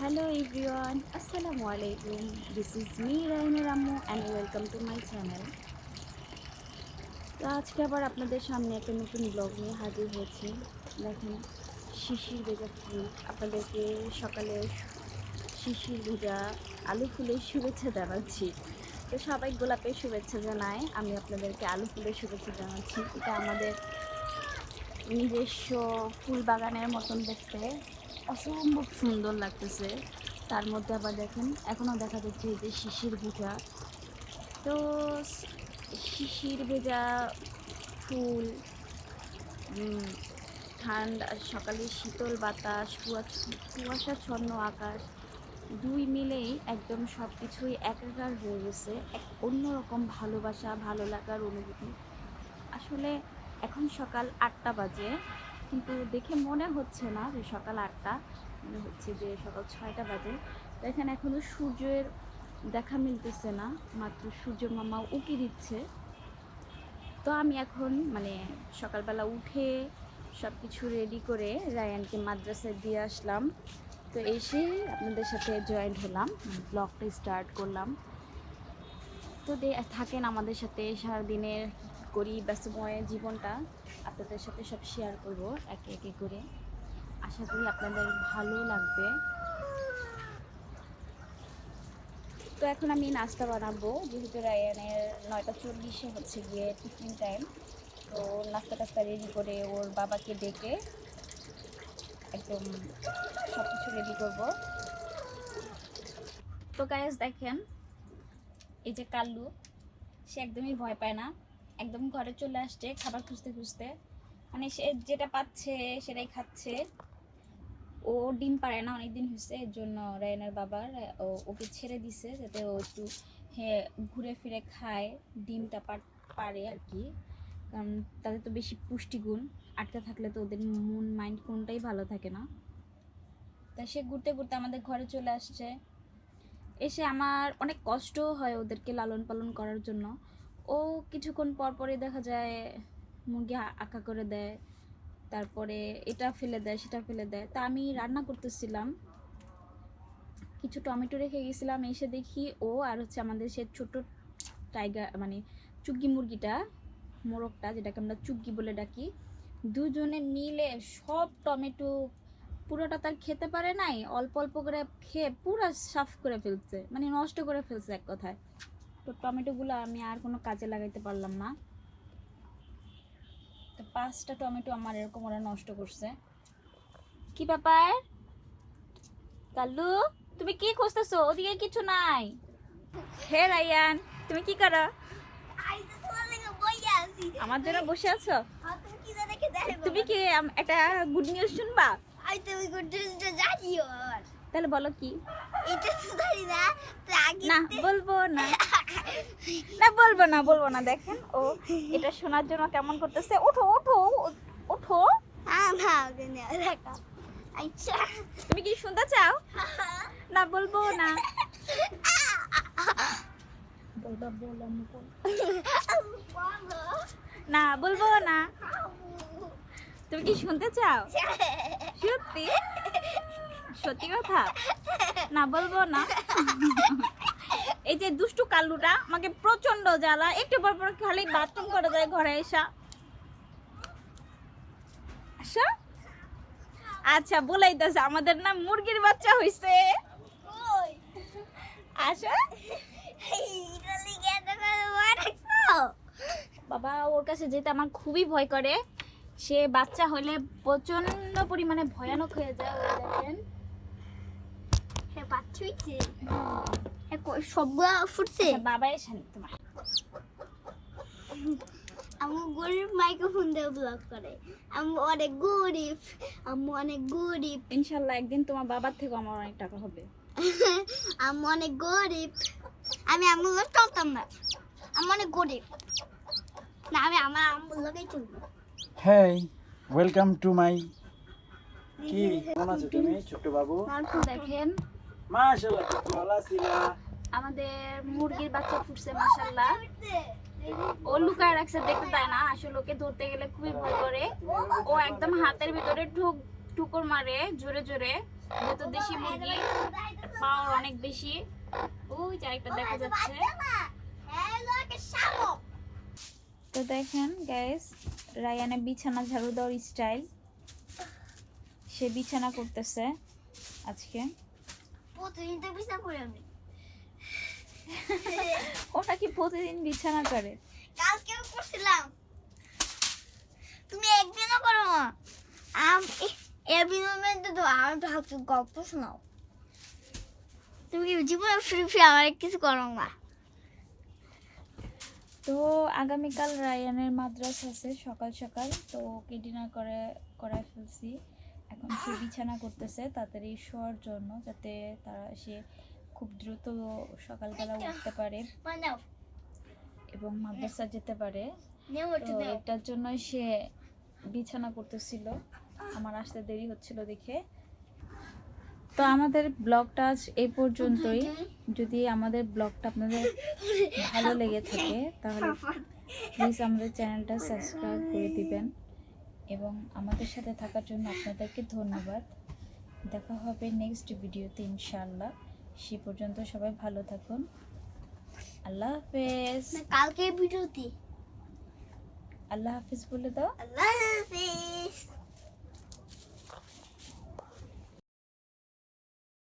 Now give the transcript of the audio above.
Hello everyone, Assalamu alaikum. This is me Raina Rammo and welcome to my channel. তো আজকে আবার আপনাদের সামনে একটা নতুন ব্লগ নিয়ে হাজির হয়েছি। দেখেন শিশির ভেজা ফুল। আপনাদেরকে সকালে শিশির ভেজা আলু ফুলের শুভেচ্ছা জানাচ্ছি। তো সবাই গোলাপের শুভেচ্ছা জানায়। আমি আপনাদেরকে আলু ফুলের শুভেচ্ছা জানাচ্ছি। এটা আমাদের নিজস্ব ফুল বাগানের মতন দেখতে। অসম্ভব সুন্দর লাগতেছে। তার মধ্যে আবার দেখেন, এখনও দেখা যাচ্ছে যে শিশির ভেজা। তো শিশির ভেজা, ফুল ঠান্ডা, সকালে শীতল বাতাস, কুয়াশা, কুয়াশাচ্ছন্ন আকাশ, দুই মিলেই একদম সব কিছুই একাকার হয়ে গেছে। এক অন্যরকম ভালোবাসা, ভালো লাগার অনুভূতি। আসলে এখন সকাল আটটা বাজে। কিন্তু দেখে মনে হচ্ছে না যে সকাল আটটা, মনে হচ্ছে যে সকাল ছয়টা বাজে। এখানে এখনও সূর্যের দেখা মিলতেছে না, মাত্র সূর্য মামা উকি দিচ্ছে। তো আমি এখন মানে সকালবেলা উঠে সব কিছু রেডি করে রায়ানকে মাদ্রাসায় দিয়ে আসলাম। তো এসে আপনাদের সাথে জয়েন্ট হলাম ব্লগটা স্টার্ট করলাম। তো থাকেন আমাদের সাথে সারাদিনের করি ব্যস্তময় জীবনটা। আপনাদের সাথে সব শেয়ার করব, একে একে করে। আশা করি আপনাদের ভালো লাগবে। তো এখন আমি নাস্তা বানাবো, যেহেতু রায়ানের নয়টা চল্লিশে হচ্ছে গিয়ে টিফিন টাইম তো নাস্তা টাস্তা রেডি করে ওর বাবাকে ডেকে একদম সব কিছু রেডি করব। তো গায়েস দেখেন, এই যে কাল্লু, সে একদমই ভয় পায় না। একদম ঘরে চলে আসছে, খাবার খুঁজতে খুঁজতে। মানে সে যেটা পাচ্ছে, সেটাই খাচ্ছে। ও ডিম পারে না, অনেকদিন হয়েছে, এর জন্য রায়নার বাবার ওকে ছেড়ে দিছে যাতে ও একটু ঘুরে ফিরে খায়, ডিমটা পারে আর কি। কারণ তাদের তো বেশি পুষ্টিগুণ, আটকে থাকলে তো ওদের মন, মাইন্ড কোনটাই ভালো থাকে না। তা সে ঘুরতে ঘুরতে আমাদের ঘরে চলে আসছে। এসে আমার অনেক কষ্ট হয় ওদেরকে লালন পালন করার জন্য। ও কিছুক্ষণ পর পরে দেখা যায় মুরগি আঁকা করে দেয়, তারপরে এটা ফেলে দেয়, সেটা ফেলে দেয়। তা আমি রান্না করতেছিলাম। কিছু টমেটো রেখে গেছিলাম, এসে দেখি ও আর হচ্ছে আমাদের সে ছোট টাইগার মানে চুগ্গি মুরগিটা, মোরগটা, যেটাকে আমরা চুগ্গি বলে ডাকি, দুজনে মিলে সব টমেটো পুরোটা তার খেতে পারে নাই, অল্প অল্প করে খেয়ে পুরো সাফ করে ফেলছে মানে নষ্ট করে ফেলছে এক কথায়। তো টমেটোগুলো আমি আর কোনো কাজে লাগাইতে পারলাম না। তো পাঁচটা টমেটো আমার এরকম ওরা নষ্ট করছে। কি ব্যাপার? কাল্লু তুমি কি খুঁজতেছো? ওদিকে কিছু নাই। হে রাইয়ান তুমি কি করো? আমার জন্য বসে আছো? তুমি কি একটা গুড নিউজ শুনবা? তাহলে বলো কি? না বলব না। না বলব না বলব না। দেখেন ও এটা শোনার জন্য কেমন করতেছে। ওঠো ওঠো ওঠো। তুমি কি শুনতে চাও? না বলব না। না বলব না। তুমি কি শুনতে চাও? সত্যি? সত্যি কথা? না বলব না। এই যে দুষ্টু কাল্লুটা আমাকে প্রচণ্ড জ্বালা একটু পর পর খালি বাথরুম করে যায় ঘরে এসা। আসা আচ্ছা বলেই দিয়েছে আমাদের না মুরগির বাচ্চা হইছে। বাবা ওর কাছে যেতে আমার খুবই ভয় করে। সে বাচ্চা হলে প্রচণ্ড পরিমাণে ভয়ানক হয়ে যায় সবগুলা ফুটছে? আচ্ছা, বাবা এসে তোমার। আমার গরিব মাইক্রোফোন দিয়ে ব্লগ করে। আমি অনেক গরিব আমি অনেক গরিব। ইনশাল্লাহ একদিন তোমার বাবার থেকে আমার অনেক টাকা হবে। আমি অনেক গরিব। আমি আমার চলতাম না। আমি অনেক গরিব। না আমি আমার আমার লোকেই চলবো। হেই ওয়েলকাম টু মাই কি? কেমন আছো তুমি? ছোট্ট বাবু? দেখেন? মাশাআল্লাহ আমাদের মুরগির বাচ্চা ও লুকায় রাখছে, দেখতে না। আসলে ওকে ধরতে গেলে খুবই ভয় করে। ও একদম হাতের ঠুকুর মারে, জোরে জোরে। যেহেতু দেশি মুরগি, পাওয়ার অনেক বেশি। ওই দেখা যাচ্ছে। তো দেখেন বিছানা ঝাড়ু দেওয়ার স্টাইল সে বিছানা করতেছে আজকে। প্রতিদিন তো বিছনা করে আমি। ওটা কি প্রতিদিন বিছানা করে? কালকেও করছিলাম। তুমি একদিনও করো না। আম এর বিনিময়ে তো আমি তো হালকা গল্প শোনাও। তুমি কি জীবনে ফ্রি ফ্রি আমার কিছু করো না? তো আগামীকাল রায়ানের মাদ্রাস আছে সকাল সকাল তো ওকে ডিনার করে করায় ফেলছি। সে বিছানা করতেছে তাড়াতাড়ি শোয়ার জন্য যাতে তারা সে খুব দ্রুত সকালবেলা উঠতে পারে এবং মাদ্রাসা যেতে পারে। তো এটার জন্য সে বিছানা করতেছিল। আমার আসতে দেরি হচ্ছিল দেখে। তো আমাদের ব্লগটা আজ এই পর্যন্তই। যদি আমাদের ব্লগটা আপনাদের ভালো লেগে থাকে তাহলে প্লিজ আমাদের চ্যানেলটা সাবস্ক্রাইব করে দিবেন। এবং আমাদের সাথে থাকার জন্য আপনাদেরকে ধন্যবাদ। দেখা হবে নেক্সট ভিডিওতে ইনশাআল্লাহ। সে পর্যন্ত সবাই ভালো থাকুন। আল্লাহ হাফেজ। কালকে ভিডিওতে আল্লাহ হাফেজ বলে দাও। আল্লাহ হাফিজ।